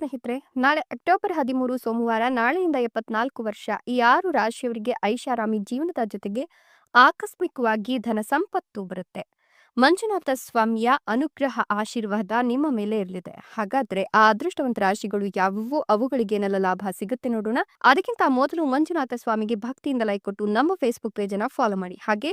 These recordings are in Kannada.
ಸ್ನೇಹಿತರೆ, ನಾಳೆ ಅಕ್ಟೋಬರ್ ಹದಿಮೂರು ಸೋಮವಾರ ನಾಳೆಯಿಂದ ಎಪ್ಪತ್ನಾಲ್ಕು ವರ್ಷ ಈ ಆರು ರಾಶಿಯವರಿಗೆ ಐಷಾರಾಮಿ ಜೀವನದ ಜೊತೆಗೆ ಆಕಸ್ಮಿಕವಾಗಿ ಧನ ಸಂಪತ್ತು ಬರುತ್ತೆ. ಮಂಜುನಾಥ ಸ್ವಾಮಿಯ ಅನುಗ್ರಹ ಆಶೀರ್ವಾದ ನಿಮ್ಮ ಮೇಲೆ ಇರಲಿದೆ. ಹಾಗಾದ್ರೆ ಆ ಅದೃಷ್ಟವಂತ ರಾಶಿಗಳು ಯಾವುವು? ಅವುಗಳಿಗೇನೆಲ್ಲ ಲಾಭ ಸಿಗುತ್ತೆ ನೋಡೋಣ. ಅದಕ್ಕಿಂತ ಮೊದಲು ಮಂಜುನಾಥ ಸ್ವಾಮಿಗೆ ಭಕ್ತಿಯಿಂದ ಲೈಕ್ ಕೊಟ್ಟು ನಮ್ಮ ಫೇಸ್ಬುಕ್ ಪೇಜನ್ನು ಫಾಲೋ ಮಾಡಿ. ಹಾಗೆ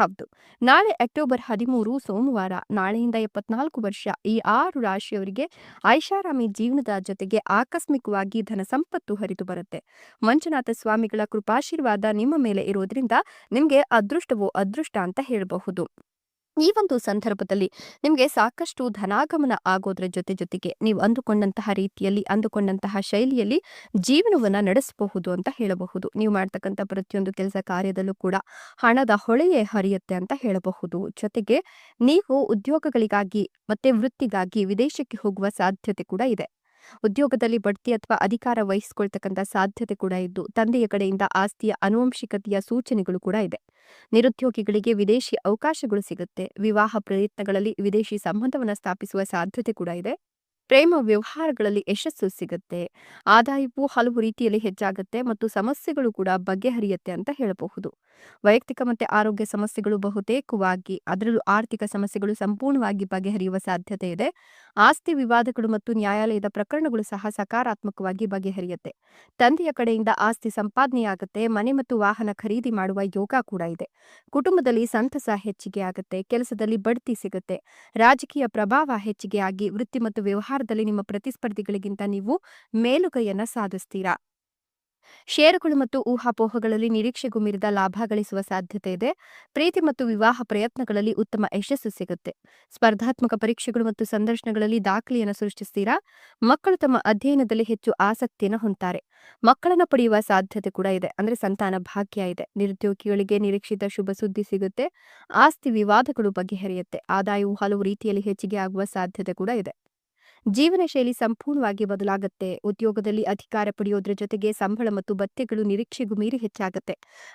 ಹೌದು. ನಾಳೆ ಅಕ್ಟೋಬರ್ ಹದಿಮೂರು ಸೋಮವಾರ ನಾಳೆಯಿಂದ ಎಪ್ಪತ್ನಾಲ್ಕು ವರ್ಷ ಈ ಆರು ರಾಶಿಯವರಿಗೆ ಐಷಾರಾಮಿ ಜೀವನದ ಜೊತೆಗೆ ಆಕಸ್ಮಿಕವಾಗಿ ಧನ ಸಂಪತ್ತು ಹರಿದು ಬರುತ್ತೆ. ಮಂಜುನಾಥ ಸ್ವಾಮಿಗಳ ಕೃಪಾಶೀರ್ವಾದ ನಿಮ್ಮ ಮೇಲೆ ಇರೋದ್ರಿಂದ ನಿಮಗೆ ಅದೃಷ್ಟವೋ ಅದೃಷ್ಟ ಅಂತ ಹೇಳಬಹುದು. ಈ ಒಂದು ಸಂದರ್ಭದಲ್ಲಿ ನಿಮಗೆ ಸಾಕಷ್ಟು ಧನಾಗಮನ ಆಗೋದ್ರ ಜೊತೆ ಜೊತೆಗೆ ನೀವು ಅಂದುಕೊಂಡಂತಹ ರೀತಿಯಲ್ಲಿ, ಅಂದುಕೊಂಡಂತಹ ಶೈಲಿಯಲ್ಲಿ ಜೀವನವನ್ನ ನಡೆಸಬಹುದು ಅಂತ ಹೇಳಬಹುದು. ನೀವು ಮಾಡ್ತಕ್ಕಂಥ ಪ್ರತಿಯೊಂದು ಕೆಲಸ ಕಾರ್ಯದಲ್ಲೂ ಕೂಡ ಹಣದ ಹೊಳೆಯೇ ಹರಿಯುತ್ತೆ ಅಂತ ಹೇಳಬಹುದು. ಜೊತೆಗೆ ನೀವು ಉದ್ಯೋಗಗಳಿಗಾಗಿ ಮತ್ತೆ ವೃತ್ತಿಗಾಗಿ ವಿದೇಶಕ್ಕೆ ಹೋಗುವ ಸಾಧ್ಯತೆ ಕೂಡ ಇದೆ. ಉದ್ಯೋಗದಲ್ಲಿ ಬಡ್ತಿ ಅಥವಾ ಅಧಿಕಾರ ವಹಿಸಿಕೊಳ್ತಕ್ಕಂಥ ಸಾಧ್ಯತೆ ಕೂಡ ಇದ್ದು, ತಂದೆಯ ಕಡೆಯಿಂದ ಆಸ್ತಿಯ ಅನುವಂಶಿಕತೆಯ ಸೂಚನೆಗಳು ಕೂಡ ಇದೆ. ನಿರುದ್ಯೋಗಿಗಳಿಗೆ ವಿದೇಶಿ ಅವಕಾಶಗಳು ಸಿಗುತ್ತೆ. ವಿವಾಹ ಪ್ರಯತ್ನಗಳಲ್ಲಿ ವಿದೇಶಿ ಸಂಬಂಧವನ್ನು ಸ್ಥಾಪಿಸುವ ಸಾಧ್ಯತೆ ಕೂಡ ಇದೆ. ಪ್ರೇಮ ವ್ಯವಹಾರಗಳಲ್ಲಿ ಯಶಸ್ಸು ಸಿಗುತ್ತೆ. ಆದಾಯವು ಹಲವು ರೀತಿಯಲ್ಲಿ ಹೆಚ್ಚಾಗುತ್ತೆ ಮತ್ತು ಸಮಸ್ಯೆಗಳು ಕೂಡ ಬಗೆಹರಿಯುತ್ತೆ ಅಂತ ಹೇಳಬಹುದು. ವೈಯಕ್ತಿಕ ಮತ್ತೆ ಆರೋಗ್ಯ ಸಮಸ್ಯೆಗಳು ಬಹುತೇಕವಾಗಿ, ಅದರಲ್ಲೂ ಆರ್ಥಿಕ ಸಮಸ್ಯೆಗಳು ಸಂಪೂರ್ಣವಾಗಿ ಬಗೆಹರಿಯುವ ಸಾಧ್ಯತೆ ಇದೆ. ಆಸ್ತಿ ವಿವಾದಗಳು ಮತ್ತು ನ್ಯಾಯಾಲಯದ ಪ್ರಕರಣಗಳು ಸಹ ಸಕಾರಾತ್ಮಕವಾಗಿ ಬಗೆಹರಿಯುತ್ತೆ. ತಂದೆಯ ಕಡೆಯಿಂದ ಆಸ್ತಿ ಸಂಪಾದನೆಯಾಗುತ್ತೆ, ಮನೆ ಮತ್ತು ವಾಹನ ಖರೀದಿ ಮಾಡುವ ಯೋಗ ಕೂಡ ಇದೆ. ಕುಟುಂಬದಲ್ಲಿ ಸಂತಸ ಹೆಚ್ಚಿಗೆ ಆಗುತ್ತೆ, ಕೆಲಸದಲ್ಲಿ ಬಡ್ತಿ ಸಿಗುತ್ತೆ. ರಾಜಕೀಯ ಪ್ರಭಾವ ಹೆಚ್ಚಿಗೆ ಆಗಿ ವೃತ್ತಿ ಮತ್ತು ವ್ಯವಹಾರದಲ್ಲಿ ನಿಮ್ಮ ಪ್ರತಿಸ್ಪರ್ಧಿಗಳಿಗಿಂತ ನೀವು ಮೇಲುಗೈಯನ್ನ ಸಾಧಿಸ್ತೀರಾ? ಷೇರುಗಳು ಮತ್ತು ಊಹಾಪೋಹಗಳಲ್ಲಿ ನಿರೀಕ್ಷೆಗೂ ಮೀರಿದ ಲಾಭ ಗಳಿಸುವ ಸಾಧ್ಯತೆ ಇದೆ. ಪ್ರೀತಿ ಮತ್ತು ವಿವಾಹ ಪ್ರಯತ್ನಗಳಲ್ಲಿ ಉತ್ತಮ ಯಶಸ್ಸು ಸಿಗುತ್ತೆ. ಸ್ಪರ್ಧಾತ್ಮಕ ಪರೀಕ್ಷೆಗಳು ಮತ್ತು ಸಂದರ್ಶನಗಳಲ್ಲಿ ದಾಖಲೆಯನ್ನು ಸೃಷ್ಟಿಸ್ತೀರಾ? ಮಕ್ಕಳು ತಮ್ಮ ಅಧ್ಯಯನದಲ್ಲಿ ಹೆಚ್ಚು ಆಸಕ್ತಿಯನ್ನು ಹೊಂತಾರೆ ಮಕ್ಕಳನ್ನು ಪಡೆಯುವ ಸಾಧ್ಯತೆ ಕೂಡ ಇದೆ. ಅಂದ್ರೆ ಸಂತಾನ ಭಾಗ್ಯ ಇದೆ. ನಿರುದ್ಯೋಗಿಗಳಿಗೆ ನಿರೀಕ್ಷಿತ ಶುಭ ಸುದ್ದಿ ಸಿಗುತ್ತೆ. ಆಸ್ತಿ ವಿವಾದಗಳು ಬಗೆಹರಿಯುತ್ತೆ. ಆದಾಯವು ಹಲವು ರೀತಿಯಲ್ಲಿ ಹೆಚ್ಚಿಗೆ ಆಗುವ ಸಾಧ್ಯತೆ ಕೂಡ ಇದೆ. ಜೀವನ ಶೈಲಿ ಸಂಪೂರ್ಣವಾಗಿ ಬದಲಾಗುತ್ತೆ. ಉದ್ಯೋಗದಲ್ಲಿ ಅಧಿಕಾರ ಪಡೆಯೋದ್ರ ಜೊತೆಗೆ ಸಂಬಳ ಮತ್ತು ಭತ್ಯೆಗಳು ನಿರೀಕ್ಷೆಗೂ ಮೀರಿ ಹೆಚ್ಚಾಗುತ್ತೆ.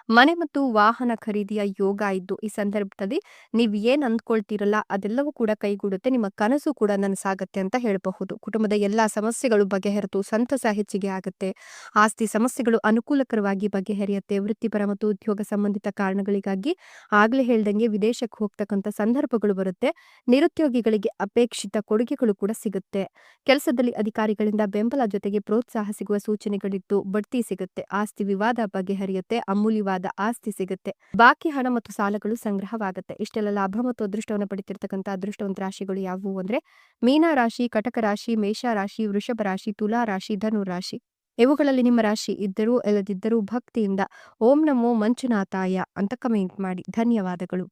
ಮನೆ ಮತ್ತು ವಾಹನ ಖರೀದಿಯ ಯೋಗ ಇದ್ದು, ಈ ಸಂದರ್ಭದಲ್ಲಿ ನೀವು ಏನ್ ಅಂದ್ಕೊಳ್ತೀರಲ್ಲ, ಅದೆಲ್ಲವೂ ಕೂಡ ಕೈಗೂಡುತ್ತೆ. ನಿಮ್ಮ ಕನಸು ಕೂಡ ನನಸಾಗತ್ತೆ ಅಂತ ಹೇಳಬಹುದು. ಕುಟುಂಬದ ಎಲ್ಲಾ ಸಮಸ್ಯೆಗಳು ಬಗೆಹರಿತು ಸಂತಸ ಹೆಚ್ಚಿಗೆ ಆಗುತ್ತೆ. ಆಸ್ತಿ ಸಮಸ್ಯೆಗಳು ಅನುಕೂಲಕರವಾಗಿ ಬಗೆಹರಿಯುತ್ತೆ. ವೃತ್ತಿಪರ ಮತ್ತು ಉದ್ಯೋಗ ಸಂಬಂಧಿತ ಕಾರಣಗಳಿಗಾಗಿ ಆಗ್ಲೇ ಹೇಳ್ದಂಗೆ ವಿದೇಶಕ್ಕೆ ಹೋಗ್ತಕ್ಕಂಥ ಸಂದರ್ಭಗಳು ಬರುತ್ತೆ. ನಿರುದ್ಯೋಗಿಗಳಿಗೆ ಅಪೇಕ್ಷಿತ ಕೊಡುಗೆಗಳು ಕೂಡ ಸಿಗುತ್ತೆ. ಕೆಲಸದಲ್ಲಿ ಅಧಿಕಾರಿಗಳಿಂದ ಬೆಂಬಲ ಜೊತೆಗೆ ಪ್ರೋತ್ಸಾಹ ಸಿಗುವ ಸೂಚನೆಗಳಿದ್ದು ಬಡ್ತಿ ಸಿಗುತ್ತೆ, ಆಸ್ತಿ ವಿವಾದ ಬಗೆಹರಿಯುತ್ತೆ, ಅಮೂಲ್ಯವಾದ ಆಸ್ತಿ ಸಿಗುತ್ತೆ. ಬಾಕಿ ಹಣ ಮತ್ತು ಸಾಲಗಳು ಸಂಗ್ರಹವಾಗುತ್ತೆ. ಇಷ್ಟೆಲ್ಲ ಲಾಭ ಮತ್ತು ಅದೃಷ್ಟವನ್ನು ಪಡಿತಿರ್ತಕ್ಕಂಥ ಅದೃಷ್ಟವಂತ ರಾಶಿಗಳು ಯಾವುವು ಅಂದ್ರೆ ಮೀನ ರಾಶಿ, ಕಟಕ ರಾಶಿ, ಮೇಷ ರಾಶಿ, ವೃಷಭ ರಾಶಿ, ತುಲಾ ರಾಶಿ, ಧನು ರಾಶಿ. ಇವುಗಳಲ್ಲಿ ನಿಮ್ಮ ರಾಶಿ ಇದ್ದರೂ ಇಲ್ಲದಿದ್ದರೂ ಭಕ್ತಿಯಿಂದ ಓಂ ನಮೋ ಮಂಜುನಾಥಾಯ ಅಂತ ಕಮೆಂಟ್ ಮಾಡಿ. ಧನ್ಯವಾದಗಳು.